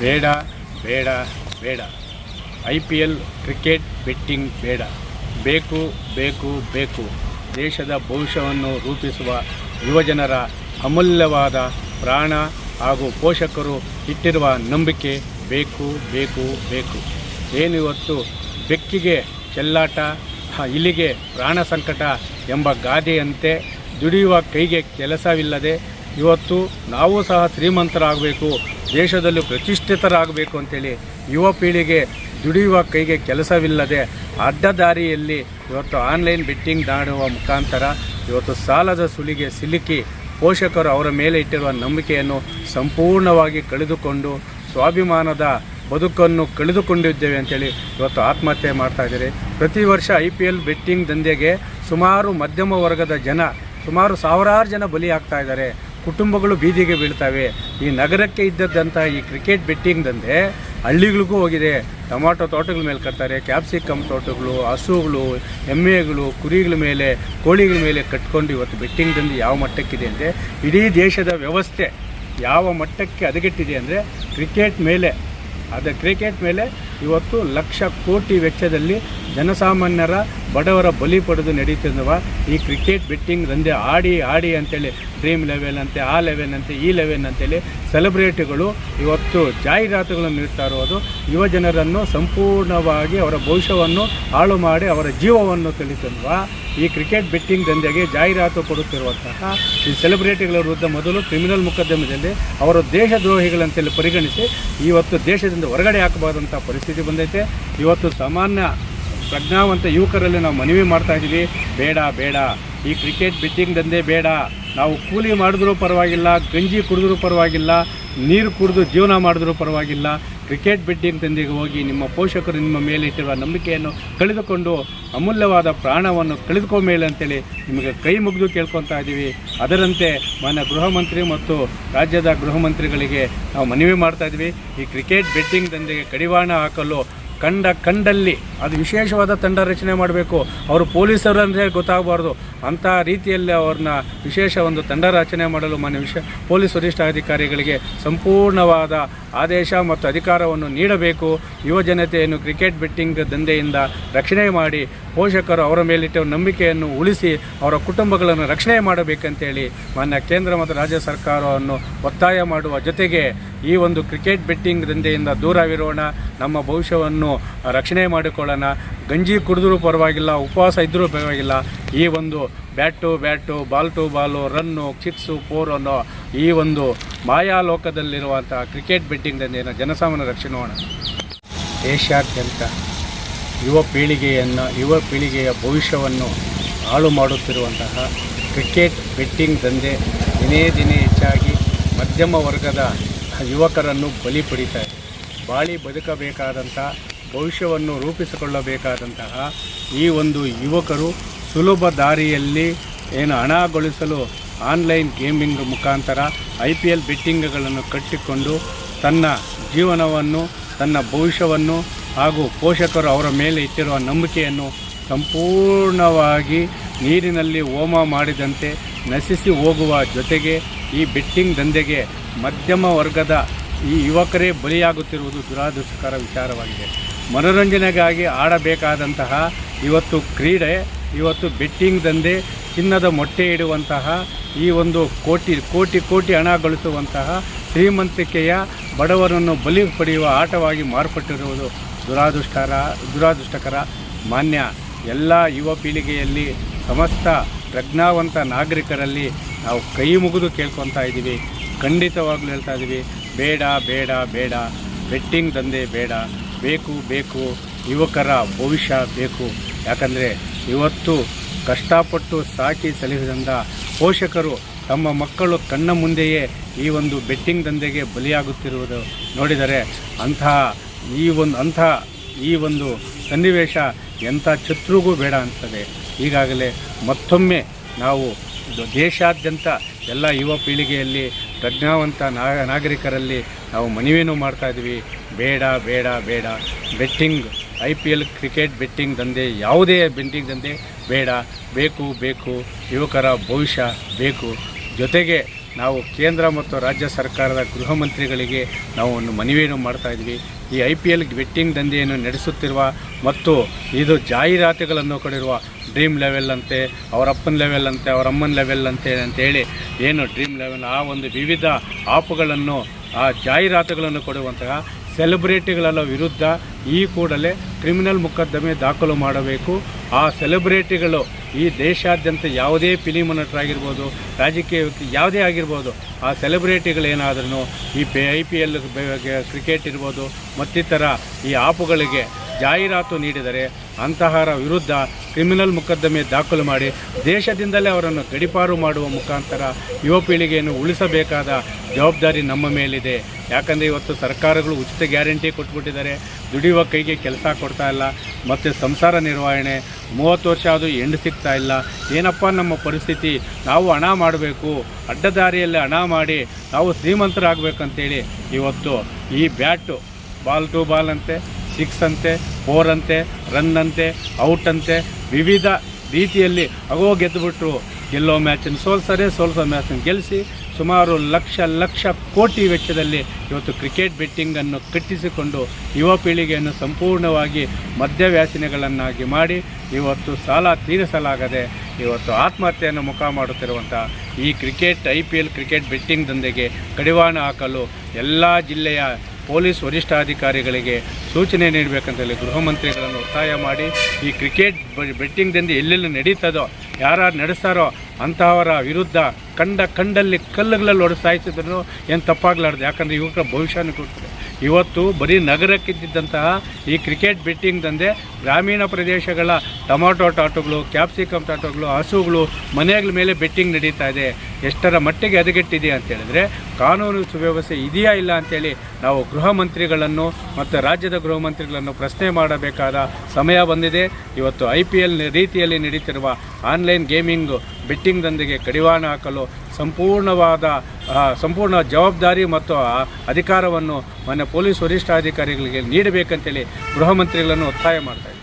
ಬೇಡ ಬೇಡ ಬೇಡ. I P L cricket betting ಬೇಡ. ಬೇಕು ಬೇಕು ಬೇಕು. ದೇಶದ ಭವಿಷ್ಯವನ್ನು ರೂಪಿಸುವ ಯುವಜನರ ಅಮೂಲ್ಯವಾದ ಪ್ರಾಣ ಹಾಗೂ ಪೋಷಕರು ಇಟ್ಟಿರುವ ನಂಬಿಕೆ ಬೇಕು ಬೇಕು ಬೇಕು. ಏನು ಇವತ್ತು ಬೆಕ್ಕಿಗೆ ಚೆಲ್ಲಾಟ ಇಲ್ಲಿಗೆ ಪ್ರಾಣ ಸಂಕಟ ಎಂಬ ಗಾದೆಯಂತೆ ದುಡಿಯುವ ಕೈಗೆ ಕೆಲಸವಿಲ್ಲದೆ ಇವತ್ತು ನಾವು ಸಹ ಶ್ರೀಮಂತರಾಗಬೇಕು, ದೇಶದಲ್ಲಿ ಪ್ರತಿಷ್ಠಿತರಾಗಬೇಕು ಅಂತೇಳಿ ಯುವ ಪೀಳಿಗೆ ದುಡಿಯುವ ಕೈಗೆ ಕೆಲಸವಿಲ್ಲದೆ ಅಡ್ಡದಾರಿಯಲ್ಲಿ ಇವತ್ತು ಆನ್ಲೈನ್ ಬೆಟ್ಟಿಂಗ್ ದಾಡುವ ಮುಖಾಂತರ ಇವತ್ತು ಸಾಲದ ಸುಳಿಗೆ ಸಿಲುಕಿ ಪೋಷಕರು ಅವರ ಮೇಲೆ ಇಟ್ಟಿರುವ ನಂಬಿಕೆಯನ್ನು ಸಂಪೂರ್ಣವಾಗಿ ಕಳೆದುಕೊಂಡು ಸ್ವಾಭಿಮಾನದ ಬದುಕನ್ನು ಕಳೆದುಕೊಂಡಿದ್ದೇವೆ ಅಂತೇಳಿ ಇವತ್ತು ಆತ್ಮಹತ್ಯೆ ಮಾಡ್ತಾ ಇದ್ದಾರೆ. ಪ್ರತಿ ವರ್ಷ ಐ ಪಿ ಎಲ್ ಬೆಟ್ಟಿಂಗ್ ದಂಧೆಗೆ ಸುಮಾರು ಮಧ್ಯಮ ವರ್ಗದ ಜನ, ಸುಮಾರು ಸಾವಿರಾರು ಜನ ಬಲಿಯಾಗ್ತಾ ಇದ್ದಾರೆ. ಕುಟುಂಬಗಳು ಬೀದಿಗೆ ಬೀಳ್ತವೆ. ಈ ನಗರಕ್ಕೆ ಇದ್ದದ್ದಂಥ ಈ ಕ್ರಿಕೆಟ್ ಬೆಟ್ಟಿಂಗ್ ದಂಧೆ ಹಳ್ಳಿಗಳಿಗೂ ಹೋಗಿದೆ. ಟೊಮಾಟೊ ತೋಟಗಳ ಮೇಲೆ ಕಟ್ತಾರೆ. ಕ್ಯಾಪ್ಸಿಕಮ್ ತೋಟಗಳು, ಹಸುಗಳು, ಎಮ್ಮೆಗಳು, ಕುರಿಗಳ ಮೇಲೆ, ಕೋಳಿಗಳ ಮೇಲೆ ಕಟ್ಕೊಂಡು ಇವತ್ತು ಬೆಟ್ಟಿಂಗ್ ದಂಧೆ ಯಾವ ಮಟ್ಟಕ್ಕಿದೆ ಅಂದರೆ ಇಡೀ ದೇಶದ ವ್ಯವಸ್ಥೆ ಯಾವ ಮಟ್ಟಕ್ಕೆ ಹದಗೆಟ್ಟಿದೆ ಅಂದರೆ ಕ್ರಿಕೆಟ್ ಮೇಲೆ. ಅದು ಕ್ರಿಕೆಟ್ ಮೇಲೆ ಇವತ್ತು ಲಕ್ಷ ಕೋಟಿ ವೆಚ್ಚದಲ್ಲಿ ಜನಸಾಮಾನ್ಯರ ಬಡವರ ಬಲಿ ಪಡೆದು ನಡೀತಿರುವ ಈ ಕ್ರಿಕೆಟ್ ಬೆಟ್ಟಿಂಗ್ ದಂಧೆ ಆಡಿ ಆಡಿ ಅಂತೇಳಿ ಡ್ರೀಮ್ ಲೆವೆಲ್ ಅಂತೆ, ಆ ಲೆವೆಲ್ ಅಂತೆ, ಈ ಲೆವೆಲ್ ಅಂತೇಳಿ ಸೆಲೆಬ್ರಿಟಿಗಳು ಇವತ್ತು ಜಾಹೀರಾತುಗಳನ್ನು ನೀಡ್ತಾ ಇರೋದು. ಯುವ ಜನರನ್ನು ಸಂಪೂರ್ಣವಾಗಿ ಅವರ ಭವಿಷ್ಯವನ್ನು ಹಾಳು ಮಾಡಿ ಅವರ ಜೀವವನ್ನು ತಿಳಿತಿರುವ ಈ ಕ್ರಿಕೆಟ್ ಬೆಟ್ಟಿಂಗ್ ದಂಧೆಗೆ ಜಾಹೀರಾತು ಕೊಡುತ್ತಿರುವಂತಹ ಈ ಸೆಲೆಬ್ರಿಟಿಗಳ ವಿರುದ್ಧ ಮೊದಲು ಕ್ರಿಮಿನಲ್ ಮೊಕದ್ದಮೆಯಲ್ಲಿ ಅವರು ದೇಶದ್ರೋಹಿಗಳಂತೇಳಿ ಪರಿಗಣಿಸಿ ಇವತ್ತು ದೇಶದಿಂದ ಹೊರಗಡೆ ಹಾಕಬಾರ್ದಂಥ ಪರಿಸ್ಥಿತಿ ಬಂದೈತೆ. ಇವತ್ತು ಸಾಮಾನ್ಯ ಪ್ರಜ್ಞಾವಂತ ಯುವಕರಲ್ಲಿ ನಾವು ಮನವಿ ಮಾಡ್ತಾ ಇದ್ದೀವಿ. ಬೇಡ ಬೇಡ. ಈ ಕ್ರಿಕೆಟ್ ಬೆಟ್ಟಿಂಗ್ ದಂಧೆ ಬೇಡ. ನಾವು ಕೂಲಿ ಮಾಡಿದ್ರೂ ಪರವಾಗಿಲ್ಲ, ಗಂಜಿ ಕುಡಿದ್ರೂ ಪರವಾಗಿಲ್ಲ, ನೀರು ಕುಡಿದು ಜೀವನ ಮಾಡಿದ್ರೂ ಪರವಾಗಿಲ್ಲ. ಕ್ರಿಕೆಟ್ ಬೆಟ್ಟಿಂಗ್ ದಂಧೆಗೆ ಹೋಗಿ ನಿಮ್ಮ ಪೋಷಕರು ನಿಮ್ಮ ಮೇಲೆ ಇಟ್ಟಿರುವ ನಂಬಿಕೆಯನ್ನು ಕಳೆದುಕೊಂಡು ಅಮೂಲ್ಯವಾದ ಪ್ರಾಣವನ್ನು ಕಳೆದುಕೋ ಮೇಲೆ ಅಂತೇಳಿ ನಿಮಗೆ ಕೈ ಮುಗಿದು ಕೇಳ್ಕೊತಾ ಇದ್ದೀವಿ. ಅದರಂತೆ ಮಾನ್ಯ ಗೃಹ ಮಂತ್ರಿ ಮತ್ತು ರಾಜ್ಯದ ಗೃಹ ಮಂತ್ರಿಗಳಿಗೆ ನಾವು ಮನವಿ ಮಾಡ್ತಾ ಇದ್ವಿ ಈ ಕ್ರಿಕೆಟ್ ಬೆಟ್ಟಿಂಗ್ ದಂಧೆಗೆ ಕಡಿವಾಣ ಹಾಕಲು ಕಂಡ ಕಂಡಲ್ಲಿ ಅದು ವಿಶೇಷವಾದ ತಂಡ ರಚನೆ ಮಾಡಬೇಕು. ಅವರು ಪೊಲೀಸರು ಅಂದರೆ ಗೊತ್ತಾಗಬಾರ್ದು. ಅಂಥ ರೀತಿಯಲ್ಲಿ ಅವ್ರನ್ನ ವಿಶೇಷ ಒಂದು ತಂಡ ರಚನೆ ಮಾಡಲು ಮಾನ್ಯ ವಿಶ, ಪೊಲೀಸ್ ವರಿಷ್ಠಾಧಿಕಾರಿಗಳಿಗೆ ಸಂಪೂರ್ಣವಾದ ಆದೇಶ ಮತ್ತು ಅಧಿಕಾರವನ್ನು ನೀಡಬೇಕು. ಯುವಜನತೆಯನ್ನು ಕ್ರಿಕೆಟ್ ಬೆಟ್ಟಿಂಗ್ ದಂಧೆಯಿಂದ ರಕ್ಷಣೆ ಮಾಡಿ ಪೋಷಕರು ಅವರ ಮೇಲಿಟ್ಟ ನಂಬಿಕೆಯನ್ನು ಉಳಿಸಿ ಅವರ ಕುಟುಂಬಗಳನ್ನು ರಕ್ಷಣೆ ಮಾಡಬೇಕಂತೇಳಿ ಮಾನ್ಯ ಕೇಂದ್ರ ಮತ್ತು ರಾಜ್ಯ ಸರ್ಕಾರವನ್ನು ಒತ್ತಾಯ ಮಾಡುವ ಜೊತೆಗೆ ಈ ಒಂದು ಕ್ರಿಕೆಟ್ ಬೆಟ್ಟಿಂಗ್ ದಂಧೆಯಿಂದ ದೂರವಿರೋಣ, ನಮ್ಮ ಭವಿಷ್ಯವನ್ನು ರಕ್ಷಣೆ ಮಾಡಿಕೊಳ್ಳೋಣ. ಗಂಜಿ ಕುಡಿದ್ರೂ ಪರವಾಗಿಲ್ಲ, ಉಪವಾಸ ಇದ್ದರೂ ಪರವಾಗಿಲ್ಲ. ಈ ಒಂದು bat to bat ball to ball, run six four ಅನ್ನೋ ಈ ಒಂದು ಮಾಯಾಲೋಕದಲ್ಲಿರುವಂಥ ಕ್ರಿಕೆಟ್ ಬೆಟ್ಟಿಂಗ್ ದಂಧೆಯನ್ನು ಜನಸಾಮಾನ್ಯ ರಕ್ಷಣೆ ಮಾಡೋಣ ದೇಶಾದ್ಯಂತ ಯುವ ಪೀಳಿಗೆಯನ್ನು, ಯುವ ಪೀಳಿಗೆಯ ಭವಿಷ್ಯವನ್ನು ಹಾಳು ಮಾಡುತ್ತಿರುವಂತಹ ಕ್ರಿಕೆಟ್ ಬೆಟ್ಟಿಂಗ್ ದಂಧೆ ದಿನೇ ದಿನೇ ಹೆಚ್ಚಾಗಿ ಮಧ್ಯಮ ವರ್ಗದ ಯುವಕರನ್ನು ಬಲಿ ಪಡಿತಾ ಇದೆ. ಬಾಳಿ ಬದುಕಬೇಕಾದಂಥ, ಭವಿಷ್ಯವನ್ನು ರೂಪಿಸಿಕೊಳ್ಳಬೇಕಾದಂತಹ ಈ ಒಂದು ಯುವಕರು ಸುಲಭ ದಾರಿಯಲ್ಲಿ ಏನು ಹಣ ಗಳಿಸಲು ಆನ್ಲೈನ್ ಗೇಮಿಂಗ್ ಮುಖಾಂತರ ಐ ಪಿ ಎಲ್ ಬೆಟ್ಟಿಂಗ್ಗಳನ್ನು ಕಟ್ಟಿಕೊಂಡು ತನ್ನ ಜೀವನವನ್ನು, ತನ್ನ ಭವಿಷ್ಯವನ್ನು ಹಾಗೂ ಪೋಷಕರು ಅವರ ಮೇಲೆ ಇಟ್ಟಿರುವ ನಂಬಿಕೆಯನ್ನು ಸಂಪೂರ್ಣವಾಗಿ ನೀರಿನಲ್ಲಿ ಹೋಮ ಮಾಡಿದಂತೆ ನಶಿಸಿ ಹೋಗುವ ಜೊತೆಗೆ ಈ ಬೆಟ್ಟಿಂಗ್ ದಂಧೆಗೆ ಮಧ್ಯಮ ವರ್ಗದ ಈ ಯುವಕರೇ ಬಲಿಯಾಗುತ್ತಿರುವುದು ದುರಾದೃಷ್ಟಕರ ವಿಚಾರವಾಗಿದೆ. ಮನೋರಂಜನೆಗಾಗಿ ಆಡಬೇಕಾದಂತಹ ಇವತ್ತು ಕ್ರೀಡೆ, ಇವತ್ತು ಬೆಟ್ಟಿಂಗ್ ದಂಧೆ, ಚಿನ್ನದ ಮೊಟ್ಟೆ ಇಡುವಂತಹ ಈ ಒಂದು ಕೋಟಿ ಕೋಟಿ ಕೋಟಿ ಹಣ ಗಳಿಸುವಂತಹ ಶ್ರೀಮಂತಿಕೆಯ ಬಡವರನ್ನು ಬಲಿ ಪಡೆಯುವ ಆಟವಾಗಿ ಮಾರ್ಪಟ್ಟಿರುವುದು ದುರಾದೃಷ್ಟಕರ ದುರಾದೃಷ್ಟಕರ ಮಾನ್ಯ ಎಲ್ಲ ಯುವ ಪೀಳಿಗೆಯಲ್ಲಿ ಸಮಸ್ತ ಪ್ರಜ್ಞಾವಂತ ನಾಗರಿಕರಲ್ಲಿ ನಾವು ಕೈ ಮುಗಿದು ಕೇಳ್ಕೊತಾ ಇದ್ದೀವಿ. ಖಂಡಿತವಾಗ್ಲೂ ಹೇಳ್ತಾ ಇದ್ದೀವಿ. ಬೇಡ ಬೇಡ ಬೇಡ. ಬೆಟ್ಟಿಂಗ್ ದಂಧೆ ಬೇಡ. ಬೇಕು ಬೇಕು. ಯುವಕರ ಭವಿಷ್ಯ ಬೇಕು. ಯಾಕಂದರೆ ಇವತ್ತು ಕಷ್ಟಪಟ್ಟು ಸಾಕಿ ಸಲಹಿದಂಥ ಪೋಷಕರು ತಮ್ಮ ಮಕ್ಕಳು ಕಣ್ಣ ಮುಂದೆಯೇ ಈ ಒಂದು ಬೆಟ್ಟಿಂಗ್ ದಂಧೆಗೆ ಬಲಿಯಾಗುತ್ತಿರುವುದು ನೋಡಿದರೆ ಅಂತಹ ಈ ಒಂದು ಅಂಥ, ಈ ಒಂದು ಸನ್ನಿವೇಶ ಎಂಥ ಶತ್ರುಗೂ ಬೇಡ ಅನಿಸ್ತದೆ ಈಗಾಗಲೇ ಮತ್ತೊಮ್ಮೆ ನಾವು ದೇಶಾದ್ಯಂತ ಎಲ್ಲ ಯುವ ಪೀಳಿಗೆಯಲ್ಲಿ, ಪ್ರಜ್ಞಾವಂತ ನಾಗರಿಕರಲ್ಲಿ ನಾವು ಮನವಿಯನ್ನು ಮಾಡ್ತಾ ಇದ್ದೀವಿ. ಬೇಡ ಬೇಡ ಬೇಡ. Betting, I P L cricket betting ದಂಧೆ, ಯಾವುದೇ ಬೆಟ್ಟಿಂಗ್ ದಂಧೆ ಬೇಡ. ಬೇಕು ಬೇಕು. ಯುವಕರ ಭವಿಷ್ಯ ಬೇಕು. ಜೊತೆಗೆ ನಾವು ಕೇಂದ್ರ ಮತ್ತು ರಾಜ್ಯ ಸರ್ಕಾರದ ಗೃಹ ಮಂತ್ರಿಗಳಿಗೆ ನಾವು ಒಂದು ಮನವಿಯನ್ನು ಮಾಡ್ತಾ ಇದ್ವಿ. ಈ ಐ ಪಿ ಎಲ್ ಬೆಟ್ಟಿಂಗ್ ದಂಧೆಯನ್ನು ನಡೆಸುತ್ತಿರುವ ಮತ್ತು ಇದು ಜಾಹೀರಾತುಗಳನ್ನು ಕೊಡಿರುವ ಡ್ರೀಮ್ ಲೆವೆಲ್ ಅಂತೆ ಅವರಪ್ಪನ ಲೆವೆಲ್ ಅಂತೆ ಅವರಮ್ಮನ ಲೆವೆಲ್ ಅಂತೆ ಅಂತೇಳಿ ಏನು ಡ್ರೀಮ್ ಲೆವೆಲ್ ಆ ಒಂದು ವಿವಿಧ ಆಪುಗಳನ್ನು ಆ ಜಾಹೀರಾತುಗಳನ್ನು ಕೊಡುವಂತಹ ಸೆಲೆಬ್ರಿಟಿಗಳ ವಿರುದ್ಧ ಈ ಕೂಡಲೇ ಕ್ರಿಮಿನಲ್ ಮೊಕದ್ದಮೆ ದಾಖಲು ಮಾಡಬೇಕು. ಆ ಸೆಲೆಬ್ರಿಟಿಗಳು ಈ ದೇಶಾದ್ಯಂತ ಯಾವುದೇ ಫಿಲಿಮ್ ನಟರಾಗಿರ್ಬೋದು, ರಾಜಕೀಯ ವ್ಯಕ್ತಿ ಯಾವುದೇ ಆಗಿರ್ಬೋದು, ಆ ಸೆಲೆಬ್ರಿಟಿಗಳೇನಾದ್ರೂ ಈ ಪೆ, ಐ ಪಿ ಎಲ್ ಕ್ರಿಕೆಟ್ ಇರ್ಬೋದು, ಮತ್ತಿತರ ಈ ಆಪುಗಳಿಗೆ ಜಾಹೀರಾತು ನೀಡಿದರೆ ಅಂತಹರ ವಿರುದ್ಧ ಕ್ರಿಮಿನಲ್ ಮೊಕದ್ದಮೆ ದಾಖಲು ಮಾಡಿ ದೇಶದಿಂದಲೇ ಅವರನ್ನು ಗಡಿಪಾರು ಮಾಡುವ ಮುಖಾಂತರ ಯುವ ಪೀಳಿಗೆಯನ್ನು ಉಳಿಸಬೇಕಾದ ಜವಾಬ್ದಾರಿ ನಮ್ಮ ಮೇಲಿದೆ. ಯಾಕಂದರೆ ಇವತ್ತು ಸರ್ಕಾರಗಳು ಉಚಿತ ಗ್ಯಾರಂಟಿ ಕೊಟ್ಬಿಟ್ಟಿದ್ದಾರೆ. ದುಡಿಯುವ ಕೈಗೆ ಕೆಲಸ ಕೊಡ್ತಾ ಇಲ್ಲ. ಮತ್ತು ಸಂಸಾರ ನಿರ್ವಹಣೆ ಮೂವತ್ತು ವರ್ಷ ಅದು ಎಂಡು ಸಿಗ್ತಾ ಇಲ್ಲ. ಏನಪ್ಪ ನಮ್ಮ ಪರಿಸ್ಥಿತಿ? ನಾವು ಹಣ ಮಾಡಬೇಕು. ಅಡ್ಡದಾರಿಯಲ್ಲಿ ಹಣ ಮಾಡಿ ನಾವು ಶ್ರೀಮಂತರಾಗಬೇಕಂತೇಳಿ ಇವತ್ತು ಈ ಬ್ಯಾಟು, ಬಾಲ್ ಟು ಬಾಲ್ ಅಂತೆ ಸಿಕ್ಸ್ ಅಂತೆ, ಫೋರ್ ಅಂತೆ, ರನ್ ಅಂತೆ, ಔಟ್ ಅಂತೆ, ವಿವಿಧ ರೀತಿಯಲ್ಲಿ ಅಗೋ ಗೆದ್ದುಬಿಟ್ರು ಗೆಲ್ಲೋ ಮ್ಯಾಚನ್ನು ಸೋಲ್ಸರೆ ಸೋಲ್ಸೋ ಮ್ಯಾಚನ್ನು ಗೆಲ್ಲಿಸಿ ಸುಮಾರು ಲಕ್ಷ ಲಕ್ಷ ಕೋಟಿ ವೆಚ್ಚದಲ್ಲಿ ಇವತ್ತು ಕ್ರಿಕೆಟ್ ಬೆಟ್ಟಿಂಗನ್ನು ಕಟ್ಟಿಸಿಕೊಂಡು ಯುವ ಪೀಳಿಗೆಯನ್ನು ಸಂಪೂರ್ಣವಾಗಿ ಮದ್ಯವ್ಯಾಸನೆಗಳನ್ನಾಗಿ ಮಾಡಿ ಇವತ್ತು ಸಾಲ ತೀರಿಸಲಾಗದೆ ಇವತ್ತು ಆತ್ಮಹತ್ಯೆಯನ್ನು ಮುಖ ಮಾಡುತ್ತಿರುವಂಥ ಈ cricket, I P L cricket betting ದಂಧೆಗೆ ಕಡಿವಾಣ ಹಾಕಲು ಎಲ್ಲ ಜಿಲ್ಲೆಯ ಪೊಲೀಸ್ ವರಿಷ್ಠಾಧಿಕಾರಿಗಳಿಗೆ ಸೂಚನೆ ನೀಡಬೇಕಂತೇಳಿ ಗೃಹ ಮಂತ್ರಿಗಳನ್ನು ಒತ್ತಾಯ ಮಾಡಿ, ಈ ಕ್ರಿಕೆಟ್ ಬೆಟ್ಟಿಂಗ್ ಎಲ್ಲೆಲ್ಲಿ ನಡೀತದೋ ಯಾರು ನಡೆಸ್ತಾರೋ ಅಂತಹವರ ವಿರುದ್ಧ ಕಂಡ ಕಂಡಲ್ಲಿ ಕಲ್ಲುಗಳಲ್ಲಿ ಹೊಡೆಸಾಯಿಸಿದ್ರು ಏನು ತಪ್ಪಾಗಲಾರ್ದು. ಯಾಕಂದರೆ ಯುವಕರ ಭವಿಷ್ಯನೂ ಕೊಡ್ತದೆ ಇವತ್ತು ಬರೀ ನಗರಕ್ಕಿದ್ದಂತಹ ಈ ಕ್ರಿಕೆಟ್ ಬೆಟ್ಟಿಂಗ್ ದಂಧೆ ಗ್ರಾಮೀಣ ಪ್ರದೇಶಗಳ ಟೊಮಾಟೊ ಟಾಟೋಗಳು ಕ್ಯಾಪ್ಸಿಕಮ್ ಟಾಟೋಗಳು ಹಸುಗಳು ಮನೆಗಳ ಮೇಲೆ ಬೆಟ್ಟಿಂಗ್ ನಡೀತಾ ಇದೆ. ಎಷ್ಟರ ಮಟ್ಟಿಗೆ ಹದಗೆಟ್ಟಿದೆ ಅಂತ ಹೇಳಿದ್ರೆ ಕಾನೂನು ಸುವ್ಯವಸ್ಥೆ ಇದೆಯಾ ಇಲ್ಲ ಅಂತೇಳಿ ನಾವು ಗೃಹ ಮಂತ್ರಿಗಳನ್ನು ಮತ್ತು ರಾಜ್ಯದ ಗೃಹ ಮಂತ್ರಿಗಳನ್ನು ಪ್ರಶ್ನೆ ಮಾಡಬೇಕಾದ ಸಮಯ ಬಂದಿದೆ. ಇವತ್ತು ಐ ಪಿ ಎಲ್ ರೀತಿಯಲ್ಲಿ ನಡೀತಿರುವ ಆನ್ಲೈನ್ ಗೇಮಿಂಗ್ ಬೆಟ್ಟಿಂಗ್ ದಂಧೆಗೆ ಕಡಿವಾಣ ಹಾಕಲು ಸಂಪೂರ್ಣವಾದ ಸಂಪೂರ್ಣ ಜವಾಬ್ದಾರಿ ಮತ್ತು ಅಧಿಕಾರವನ್ನು ಮಾನ್ಯ ಪೊಲೀಸ್ ವರಿಷ್ಠಾಧಿಕಾರಿಗಳಿಗೆ ನೀಡಬೇಕಂತೇಳಿ ಗೃಹ ಮಂತ್ರಿಗಳನ್ನು ಒತ್ತಾಯ ಮಾಡ್ತಾ